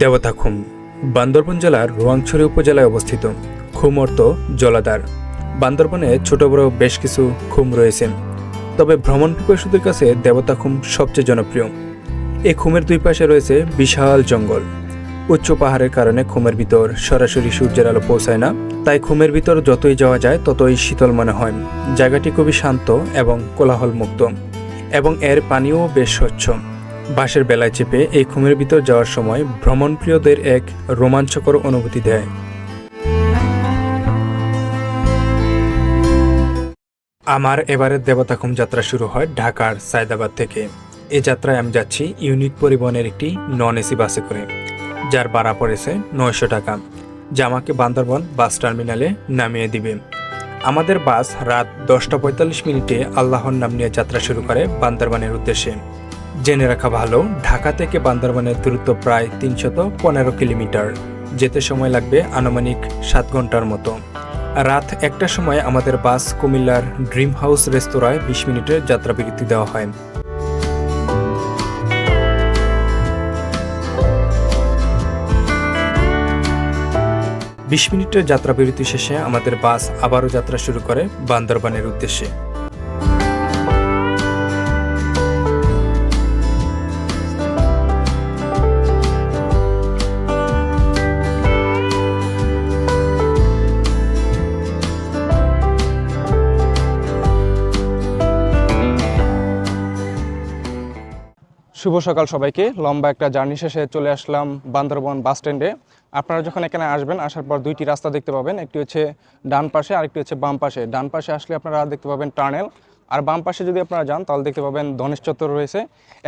দেবতা খুম বান্দরবন জেলার রোয়াংছড়ি উপজেলায় অবস্থিত। খুম অর্থ জলাধার, বান্দরবনে ছোট বড় বেশ কিছু খুম রয়েছে। তবে ভ্রমণ পিপাসুদের কাছে দেবতা খুম সবচেয়ে জনপ্রিয়। এই খুমের দুই পাশে রয়েছে বিশাল জঙ্গল। উচ্চ পাহাড়ের কারণে খুমের ভিতর সরাসরি সূর্যের আলো পৌঁছায় না, তাই খুমের ভিতর যতই যাওয়া যায় ততই শীতল মনে হয়। জায়গাটি খুবই শান্ত এবং কোলাহল মুক্ত এবং এর পানিও বেশ স্বচ্ছ। বাসের বেলায় চেপে এই খুমের ভিতর যাওয়ার সময় ভ্রমণপ্রিয়দের এক রোমাঞ্চকর অনুভূতি দেয়। আমার এবারের দেবতাখুম যাত্রা শুরু হয় ঢাকার সায়দাবাদ থেকে। এই যাত্রায় আমি যাচ্ছি ইউনিক পরিবহনের একটি নন এসি বাসে করে, যার ভাড়া পড়েছে নয়শো টাকা, যা আমাকে বান্দরবন বাস টার্মিনালে নামিয়ে দিবে। আমাদের বাস রাত দশটা পঁয়তাল্লিশ মিনিটে আল্লাহর নাম নিয়ে যাত্রা শুরু করে বান্দরবানের উদ্দেশ্যে। জেনে রাখা ভালো, ঢাকা থেকে বান্দরবানের দূরত্ব প্রায় তিনশত পনেরো কিলোমিটার। যেতে সময় লাগবে আনুমানিক সাত ঘণ্টার মতো। রাত একটার সময় আমাদের বাস কুমিল্লার ড্রিম হাউস রেস্তোরাঁয় বিশ মিনিটের যাত্রা বিরতি দেওয়া হয়। বিশ মিনিটের যাত্রা বিরতি শেষে আমাদের বাস আবারও যাত্রা শুরু করে বান্দরবানের উদ্দেশ্যে। শুভ সকাল সবাইকে। লম্বা একটা জার্নি শেষে চলে আসলাম বান্দরবন বাস স্ট্যান্ডে। আপনারা যখন এখানে আসবেন, আসার পর দুইটি রাস্তা দেখতে পাবেন। একটি হচ্ছে ডান পাশে, আরেকটি হচ্ছে বাম পাশে। ডান পাশে আসলে আপনারা দেখতে পাবেন টার্নেল আর বাম পাশে যদি আপনারা যান, তাহলে দেখতে পাবেন ধনেশ চত্বর রয়েছে।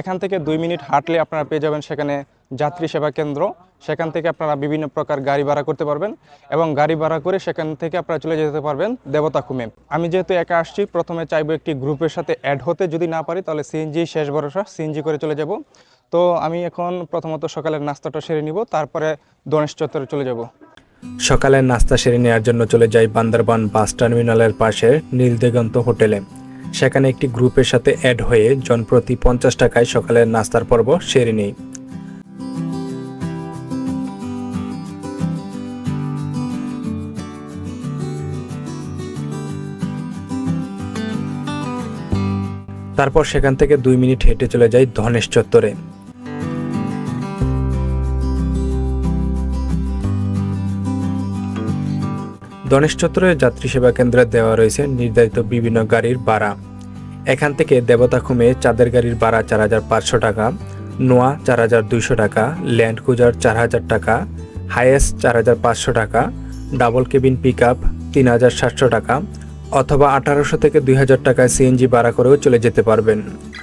এখান থেকে দুই মিনিট হাঁটলে আপনারা পেয়ে যাবেন সেখানে যাত্রী সেবা কেন্দ্র। সেখান থেকে আপনারা বিভিন্ন প্রকার গাড়ি ভাড়া করতে পারবেন এবং গাড়ি ভাড়া করে সেখান থেকে আপনারা চলে যেতে পারবেন দেবতা খুমে। আমি যেহেতু একা আসছি, প্রথমে চাইব একটি গ্রুপের সাথে অ্যাড হতে। যদি না পারি, তাহলে সিএনজি, শেষ ভরসা, সিএনজি করে চলে যাব। তো আমি এখন প্রথমত সকালের নাস্তাটা সেরে নিব, তারপরে গণেশ চত্বরে চলে যাব। সকালের নাস্তা সেরে নেওয়ার জন্য চলে যাই বান্দরবান বাস টার্মিনালের পাশে নীলদিগন্ত হোটেলে। সেখানে একটি গ্রুপের সাথে অ্যাড হয়ে জনপ্রতি পঞ্চাশ টাকায় সকালের নাস্তার পর্ব সেরে নিই। তারপর সেখান থেকে দুই মিনিট হেঁটে চলে যাই ধনেশ চত্বরে। ধনেশ চত্বরের যাত্রী সেবা কেন্দ্রে দেওয়া রয়েছে নির্ধারিত বিভিন্ন গাড়ির ভাড়া। এখান থেকে দেবতাখুমে চাঁদের গাড়ির ভাড়া চার হাজার পাঁচশো টাকা, নোয়া চার হাজার দুইশো টাকা, ল্যান্ড ক্রুজার চার হাজার টাকা হাইয়েস্ট চার হাজার পাঁচশো টাকা, ডাবল কেবিন পিক আপ তিন হাজার সাতশো টাকা অথবা আঠারোশো থেকে দুই হাজার টাকায় সিএনজি ভাড়া করেও চলে যেতে পারবেন।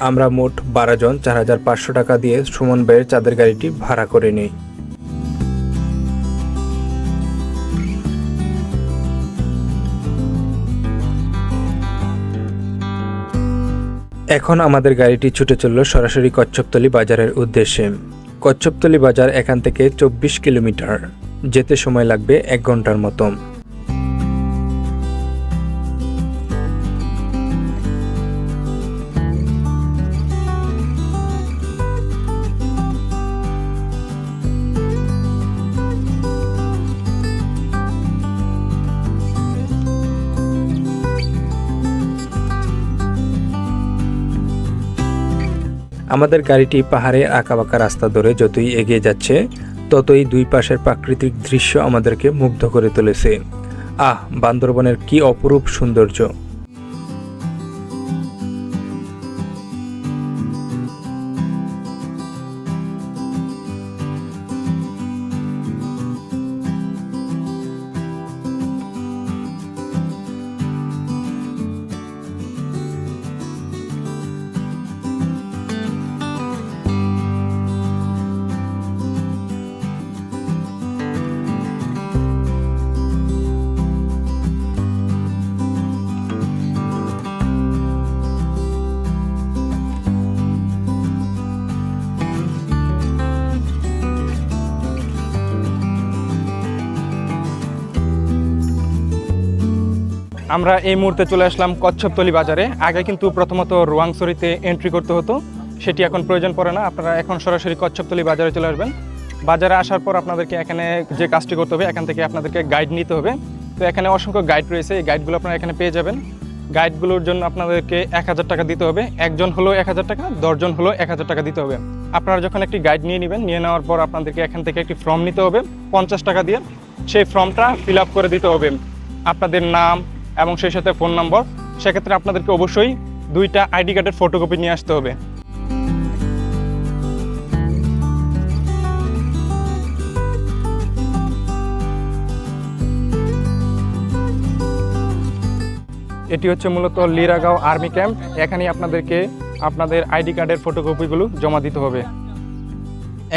আমরা মোট বারো জন চার হাজার পাঁচশো টাকা দিয়ে সুমন ভাইয়ের চাঁদের গাড়িটি ভাড়া করে নিই। এখন আমাদের গাড়িটি ছুটে চলল সরাসরি কচ্ছপতলি বাজারের উদ্দেশ্যে। কচ্ছপতলি বাজার এখান থেকে চব্বিশ কিলোমিটার। যেতে সময় লাগবে এক ঘণ্টার মতো। আমাদের গাড়িটি পাহাড়ে আঁকাবাঁকা রাস্তা ধরে যতই এগিয়ে যাচ্ছে, ততই দুই পাশের প্রাকৃতিক দৃশ্য আমাদেরকে মুগ্ধ করে তুলেছে। আহ, বান্দরবনের কি অপরূপ সৌন্দর্য! আমরা এই মুহূর্তে চলে আসলাম কচ্ছপতলি বাজারে। আগে কিন্তু প্রথমত রোয়াংছড়িতে এন্ট্রি করতে হতো। সেটি এখন প্রয়োজন পড়ে না। আপনারা এখন সরাসরি কচ্ছপতলি বাজারে চলে আসবেন। বাজারে আসার পর আপনাদেরকে এখানে যে কাজটি করতে হবে, এখান থেকে আপনাদেরকে গাইড নিতে হবে। তো এখানে অসংখ্য গাইড রয়েছে। এই গাইডগুলো আপনারা এখানে পেয়ে যাবেন। গাইডগুলোর জন্য আপনাদেরকে এক হাজার টাকা দিতে হবে। একজন হলো এক হাজার টাকা, দশজন হলো এক হাজার টাকা দিতে হবে। আপনারা যখন একটি গাইড নিয়ে নেবেন, নিয়ে নেওয়ার পর আপনাদেরকে এখান থেকে একটি ফর্ম নিতে হবে। পঞ্চাশ টাকা দিয়ে। সেই ফর্মটা ফিল করে দিতে হবে। আপনাদের নাম এবং সেই সাথে ফোন নম্বর। সেক্ষেত্রে আপনাদেরকে অবশ্যই দুইটা আইডি কার্ডের ফটোকপি নিয়ে আসতে হবে। এটি হচ্ছে মূলত লিরাগাঁও আর্মি ক্যাম্প। এখানেই আপনাদেরকে আপনাদের আইডি কার্ডের ফটোকপিগুলো জমা দিতে হবে।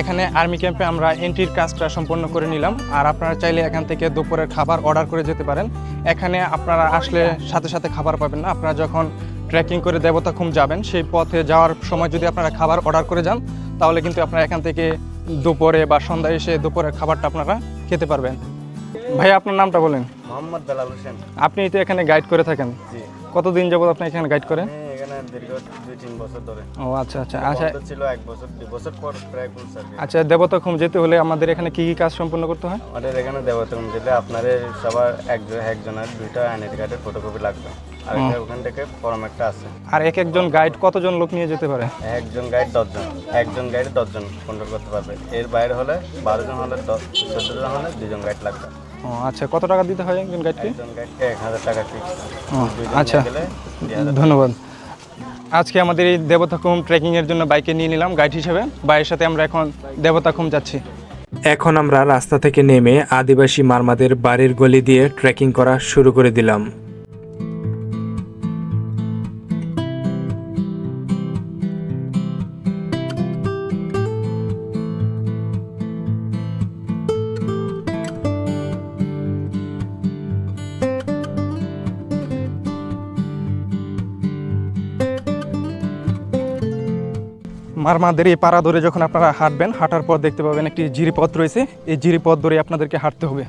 এখানে আর্মি ক্যাম্পে আমরা এন্ট্রির কাজটা সম্পন্ন করে নিলাম। আর আপনারা চাইলে এখান থেকে দুপুরের খাবার অর্ডার করে যেতে পারেন। এখানে আপনারা আসলে সাথে সাথে খাবার পাবেন না। আপনারা যখন ট্রেকিং করে দেবতা দেবতাখুম যাবেন সেই পথে যাওয়ার সময় যদি আপনারা খাবার অর্ডার করে যান তাহলে কিন্তু আপনারা এখান থেকে দুপুরে বা সন্ধ্যায় এসে দুপুরের খাবারটা আপনারা খেতে পারবেন। ভাই আপনার নামটা বলেন। মোহাম্মদ বেলাল হোসেন। আপনি তো এখানে গাইড করে থাকেন। কতদিন যাবত আপনি এখানে গাইড করেন? দীর্ঘ দুই তিন বছর ধরে। ও আচ্ছা আচ্ছা আচ্ছা। ছিল এক বছর দুই বছর পর প্রায় ফুল সার্ভিস আচ্ছা দেবতাখুম যেতে হলে আমাদের এখানে কি কি কাজ সম্পন্ন করতে হয়? আমাদের এখানে দেবতম যেতে আপনাদের সবার একজন একজনের দুইটা আইডেন্টি কার্ডের ফটোকপি লাগবে। আর এটা ওখান থেকে ফর্ম একটা আছে। আর এক একজন গাইড কতজন লোক নিয়ে যেতে পারে? একজন গাইড দশজন। একজন গাইড দশজন কন্ট্রোল করতে পারবে। এর বাইরে হলে বারো জন হলে দশ চোদ্দ জন হলে দুজন গাইড লাগবে। ও আচ্ছা কত টাকা দিতে হয় একজন গাইডকে একজন গাইডকে এক হাজার টাকা ফিক্স আচ্ছা। ধন্যবাদ। আজকে আমাদের এই দেবতাখুম ট্রেকিংয়ের জন্য বাইকে নিয়ে নিলাম গাইড হিসেবে। বাইয়ের সাথে আমরা এখন দেবতাখুম যাচ্ছি। এখন আমরা রাস্তা থেকে নেমে আদিবাসী মারমাদের বাড়ির গলি দিয়ে ট্রেকিং করা শুরু করে দিলাম। মারমাদের এই পাড়া ধরে যখন আপনারা হাঁটবেন, হাঁটার পর দেখতে পাবেন একটি জিরিপথ রয়েছে। এই জিরিপথ ধরে আপনাদেরকে হাঁটতে হবে।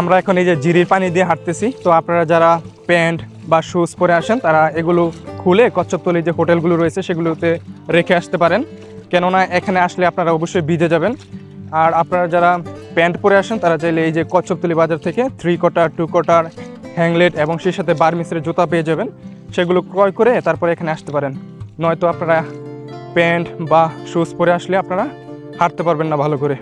আমরা এখন এই যে জিরির পানি দিয়ে হাঁটতেছি। তো আপনারা যারা প্যান্ট বা শুজ পরে আসেন, তারা এগুলো খুলে কচ্ছপতলি যে হোটেলগুলো রয়েছে, সেগুলোতে রেখে আসতে পারেন। কেননা এখানে আসলে আপনারা অবশ্যই ভিজে যাবেন। আর আপনারা যারা প্যান্ট পরে আসেন, তারা চাইলে এই যে কচ্ছপতলি বাজার থেকে থ্রি কোটার টু কোটার হ্যাংলেট এবং সেই সাথে বার বার্মিসের জুতা পেয়ে যাবেন। সেগুলো ক্রয় করে তারপরে এখানে আসতে পারেন। নয়তো আপনারা প্যান্ট বা শুজ পরে আসলে আপনারা হাঁটতে পারবেন না ভালো করে।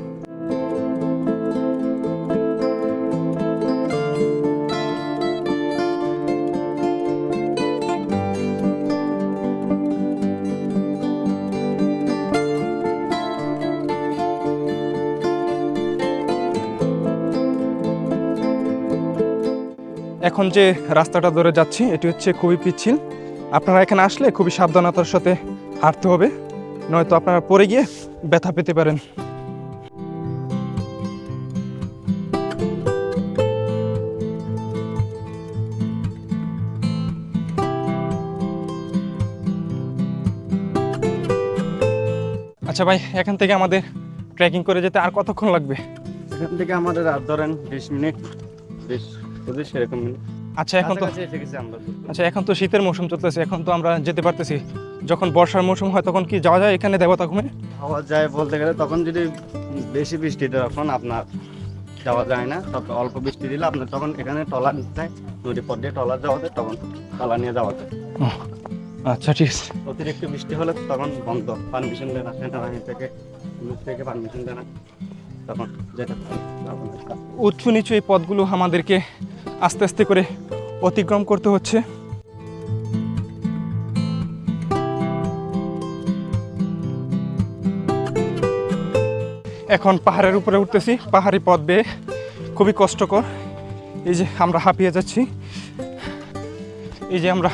এখন যে রাস্তাটা ধরে যাচ্ছি, এটি হচ্ছে খুবই পিচ্ছিল। আপনারা এখানে আসলে খুবই সাবধানতার সাথে হাঁটতে হবে, নয়তো আপনারা পরে গিয়ে ব্যথা পেতে পারেন। আচ্ছা ভাই, এখান থেকে আমাদের ট্রেকিং করে যেতে আর কতক্ষণ লাগবে? এখান থেকে আমাদের আর ধরেন বিশ মিনিট। বিশ। এরকম মিনিট আচ্ছা এখন তো আচ্ছা এখন তো শীতের মৌসুম চলতেছে এখন তো আমরা যেতে পারতেছি। যখন বর্ষার মৌসুম হয় তখন কি যাওয়া যায় এখানে দেবতা ঘুমে? যাওয়া যায় বলতে গেলে তখন যদি বেশি বৃষ্টি তখন আপনার যাওয়া যায় না। তবে অল্প বৃষ্টি দিলে আপনার তখন এখানে টলার যায় নদী পথ দিয়ে টলার যাওয়া যায় তখন টলা নিয়ে যাওয়া যায়। আচ্ছা ঠিক আছে। অতিরিক্ত বৃষ্টি হলে তখন বন্ধ। পারমিশন দেয় না সেনাবাহিনী থেকে পুলিশ থেকে পারমিশন দেয় না। তখন পারে উঁচু নিচু এই পথগুলো আমাদেরকে আস্তে আস্তে করে অতিক্রম করতে হচ্ছে। এখন পাহাড়ের উপরে উঠতেছি, পাহাড়ি পথ বেয়ে। খুবই কষ্টকর। এই যে আমরা হাঁপিয়ে যাচ্ছি। এই যে আমরা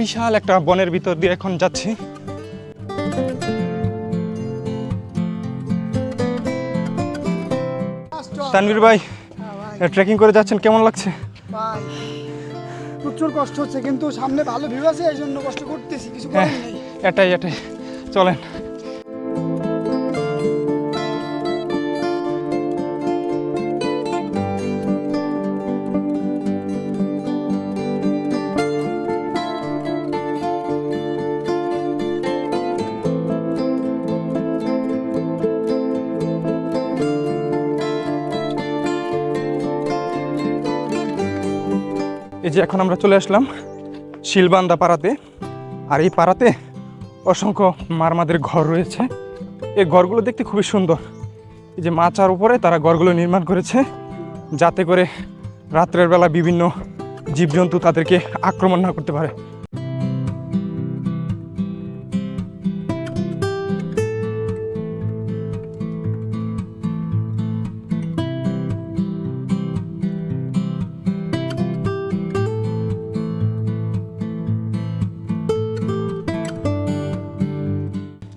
বিশাল একটা বনের ভিতর দিয়ে এখন যাচ্ছি। তানভীর ভাই ট্রেকিং করে যাচ্ছেন কেমন লাগছে? ভাই প্রচুর কষ্ট হচ্ছে কিন্তু সামনে ভালো ভিউ আছে এই জন্য কষ্ট করতেছি কিছু হ্যাঁ করার নেই। এটাই এটাই। চলেন। এই যে এখন আমরা চলে আসলাম শিলবান্দা পাড়াতে। আর এই পাড়াতে অসংখ্য মারমাদের ঘর রয়েছে। এই ঘরগুলো দেখতে খুবই সুন্দর। এই যে মাচার উপরে তারা ঘরগুলো নির্মাণ করেছে, যাতে করে রাত্রের বেলা বিভিন্ন জীবজন্তু তাদেরকে আক্রমণ না করতে পারে।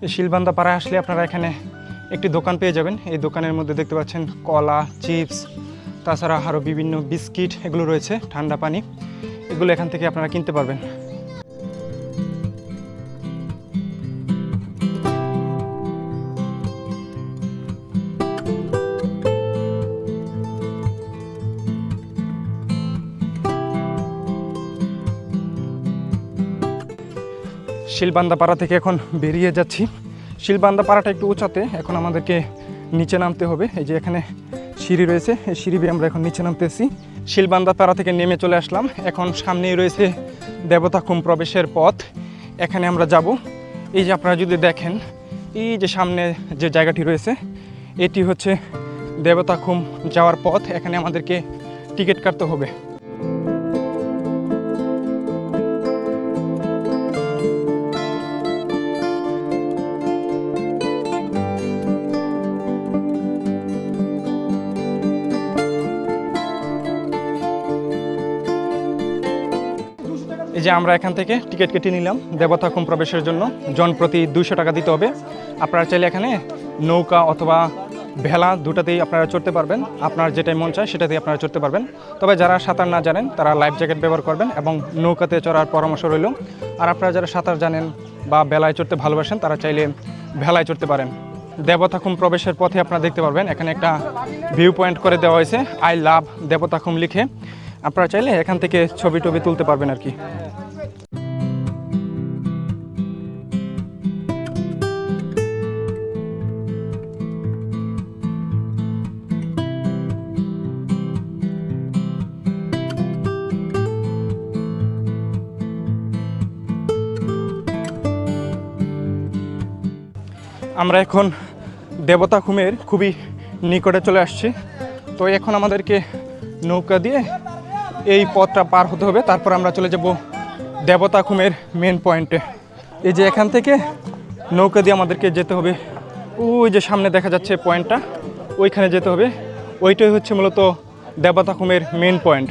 এই শিলবান্দা পাড়ায় আসলে আপনারা এখানে একটি দোকান পেয়ে যাবেন। এই দোকানের মধ্যে দেখতে পাচ্ছেন কলা, চিপস, তাছাড়া আরও বিভিন্ন বিস্কিট এগুলো রয়েছে, ঠান্ডা পানি। এগুলো এখান থেকে আপনারা কিনতে পারবেন। শিলবান্দা পাড়া থেকে এখন বেরিয়ে যাচ্ছি। শিলবান্দা পাড়াটা একটু উঁচাতে এখন আমাদেরকে নিচে নামতে হবে। এই যে এখানে সিঁড়ি রয়েছে, এই সিঁড়ি বেয়ে আমরা এখন নিচে নামতেছি। শিলবান্দা পাড়া থেকে নেমে চলে আসলাম। এখন সামনেই রয়েছে দেবতাখুম প্রবেশের পথ। এখানে আমরা যাব। এই যে আপনারা যদি দেখেন, এই যে সামনে যে জায়গাটি রয়েছে, এটি হচ্ছে দেবতাখুম যাওয়ার পথ। এখানে আমাদেরকে টিকিট কাটতে হবে। যে আমরা এখান থেকে টিকিট কেটে নিলাম দেবতাখুম প্রবেশের জন্য। জন প্রতি দুইশো টাকা দিতে হবে। আপনারা চাইলে এখানে নৌকা অথবা ভেলা দুটাতেই আপনারা চড়তে পারবেন। আপনার যেটাই মন চায় সেটাতেই আপনারা চড়তে পারবেন। তবে যারা সাঁতার না জানেন, তারা লাইফ জ্যাকেট ব্যবহার করবেন এবং নৌকাতে চড়ার পরামর্শ রইল। আর আপনারা যারা সাঁতার জানেন বা বেলায় চড়তে ভালোবাসেন, তারা চাইলে ভেলায় চড়তে পারেন। দেবতাখুম প্রবেশের পথে আপনারা দেখতে পারবেন, এখানে একটা ভিউ পয়েন্ট করে দেওয়া হয়েছে। আই লাভ দেবতাখুম লিখে। আপনারা চাইলে এখান থেকে ছবি টবি তুলতে পারবেন আর কি। আমরা এখন দেবতা খুমের খুবই নিকটে চলে আসছি। তো এখন আমাদেরকে নৌকা দিয়ে এই পথটা পার হতে হবে। তারপর আমরা চলে যাব দেবতা খুমের মেন পয়েন্টে এই যে এখান থেকে নৌকা দিয়ে আমাদেরকে যেতে হবে। ওই যে সামনে দেখা যাচ্ছে পয়েন্টটা ওইখানে যেতে হবে। ওইটাই হচ্ছে মূলত দেবতা খুমের মেন পয়েন্ট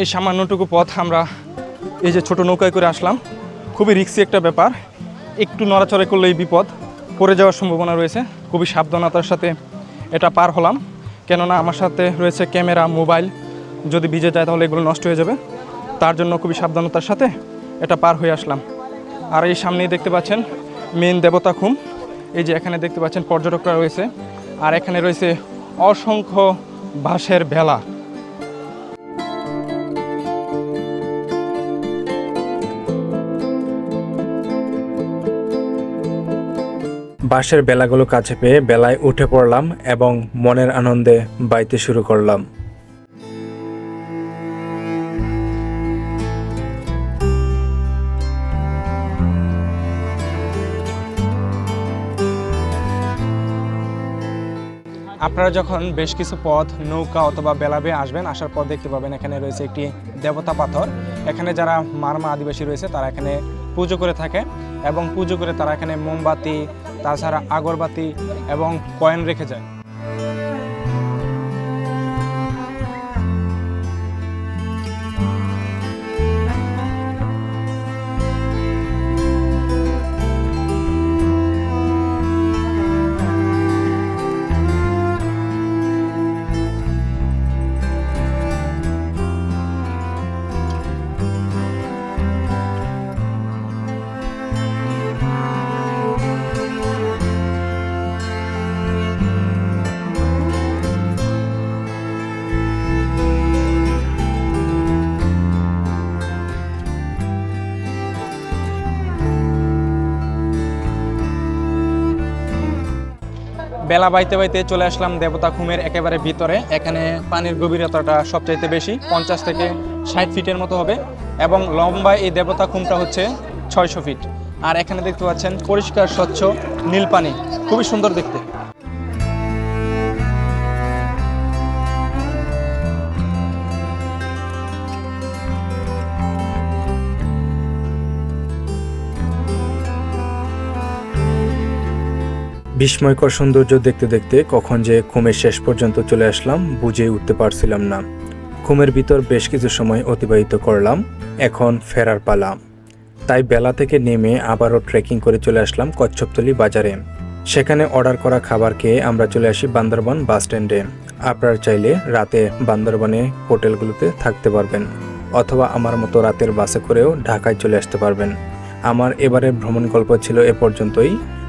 এই সামান্যটুকু পথ আমরা এই যে ছোট নৌকায় করে আসলাম। খুবই রিক্সি একটা ব্যাপার। একটু নড়াচড়া করলেই বিপদ। পড়ে যাওয়ার সম্ভাবনা রয়েছে। খুবই সাবধানতার সাথে এটা পার হলাম। কেননা আমার সাথে রয়েছে ক্যামেরা, মোবাইল। যদি ভিজে যায় তাহলে এগুলো নষ্ট হয়ে যাবে। তার জন্য খুবই সাবধানতার সাথে এটা পার হয়ে আসলাম। আর এই সামনেই দেখতে পাচ্ছেন মেন দেবতা খুম। এই যে এখানে দেখতে পাচ্ছেন পর্যটকরা রয়েছে। আর এখানে রয়েছে অসংখ্য বাঁশের ভেলা। বাঁশের বেলাগুলো কাছে পেয়ে বেলায় উঠে পড়লাম এবং মনের আনন্দে বাইতে শুরু করলাম। আপনারা যখন বেশ কিছু পথ, নৌকা অথবা বেলাবে আসবেন, আসার পর দেখতে পাবেন। এখানে রয়েছে একটি দেবতা পাথর। এখানে যারা মারমা আদিবাসী রয়েছে, তারা এখানে পুজো করে থাকে এবং পুজো করে তারা এখানে মোমবাতি তাছাড়া আগরবাতি এবং কয়েন রেখে যায়। বেলা বাইতে বাইতে চলে আসলাম দেবতা খুমের একেবারে ভিতরে। এখানে পানির গভীরতাটা সবচাইতে বেশি, পঞ্চাশ থেকে ষাট ফিটের মতো হবে। এবং লম্বা এই দেবতা খুমটা হচ্ছে ছয়শো ফিট। আর এখানে দেখতে পাচ্ছেন পরিষ্কার, স্বচ্ছ নীল পানি। খুবই সুন্দর দেখতে। বিস্ময়কর সৌন্দর্য দেখতে দেখতে কখন যে খুমের শেষ পর্যন্ত চলে আসলাম, বুঝে উঠতে পারছিলাম না। খুমের ভিতর বেশ কিছু সময় অতিবাহিত করলাম, এখন ফেরার পালা। তাই বেলা থেকে নেমে আবারও ট্রেকিং করে চলে আসলাম কচ্ছপতলি বাজারে। সেখানে অর্ডার করা খাবার খেয়ে আমরা চলে আসি বান্দরবন বাস স্ট্যান্ডে। আপনারা চাইলে রাতে বান্দরবনে হোটেলগুলোতে থাকতে পারবেন, অথবা আমার মতো রাতের বাসে করেও ঢাকায় চলে আসতে পারবেন। আমার এবারের ভ্রমণ গল্প ছিল এ পর্যন্তই।